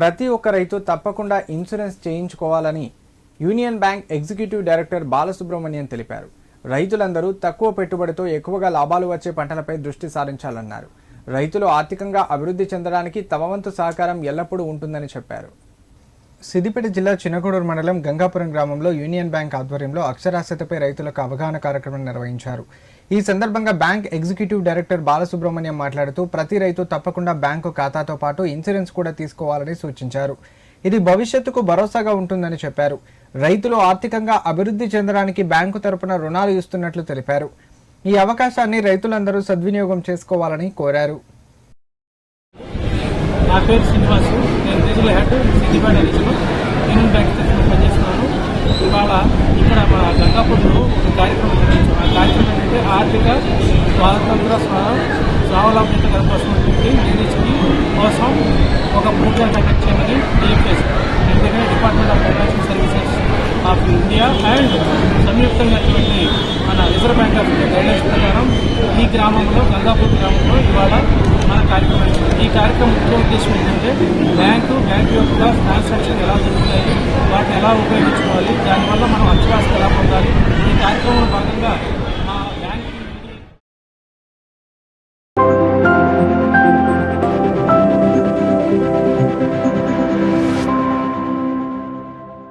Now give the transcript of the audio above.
ప్రతి ఒక్క రైతు తప్పకుండా ఇన్సూరెన్స్ చేయించుకోవాలని union bank executive director Balasubrahmanyam తెలిపారు. రైతులందరూ తక్కువ పెట్టుబడితో ఎక్కువగా లాభాలు వచ్చే పంటలపై దృష్టి సారించాలన్నారు. రైతులు ఆర్థికంగా అభివృద్ధి చెందడానికి తమ వంతు సహకారం ఎల్లప్పుడూ ఉంటుందని చెప్పారు. సిద్దిపేట జిల్లా చిన్నగూడూరు మండలం గంగాపురం గ్రామంలో యూనియన్ బ్యాంక్ ఆధ్వర్యంలో అక్షరాస్యతపై రైతులకు అవగాహన కార్యక్రమం నిర్వహించారు. ఈ సందర్భంగా బ్యాంక్ ఎగ్జిక్యూటివ్ డైరెక్టర్ బాలసుబ్రహ్మణ్యం మాట్లాడుతూ ప్రతి రైతు తప్పకుండా బ్యాంకు ఖాతాతో పాటు ఇన్సూరెన్స్ కూడా తీసుకోవాలని సూచించారు. ఇది భవిష్యత్తుకు భరోసాగా ఉంటుందని చెప్పారు. రైతులు ఆర్థికంగా అభివృద్ధి చెందడానికి బ్యాంకు తరపున రుణాలు ఇస్తున్నట్లు తెలిపారు. ఈ అవకాశాన్ని రైతులందరూ సద్వినియోగం చేసుకోవాలని కోరారు. నా పేరు శ్రీనివాసు నేను regional head Siddipet region union bank తరఫున పనిచేస్తున్నాను. ఇవాళ ఇక్కడ మా గంగాపూర్లో ఒక కార్యక్రమం నిర్వహించాం ఆ కార్యక్రమం ఏంటంటే ఆర్థిక స్వాతంత్ర స్వావలంబిత స్వావలంబన కల్పొచ్చినటువంటి నిధికి కోసం ఒక ప్రోగ్రామ్ కండక్ట్ చేయమని డిఎఫ్ఎస్ ఎందుకంటే department of financial services of India and సంయుక్తంగా మన reserve bank of India guidance ప్రకారం ఈ గ్రామంలో బ్యాంకు బ్యాంకు యొక్క ట్రాన్సాక్షన్ ఎలా జరుగుతాయి వాటిని ఎలా ఉపయోగించుకోవాలి దానివల్ల మనం అక్షరాస్యత ఎలా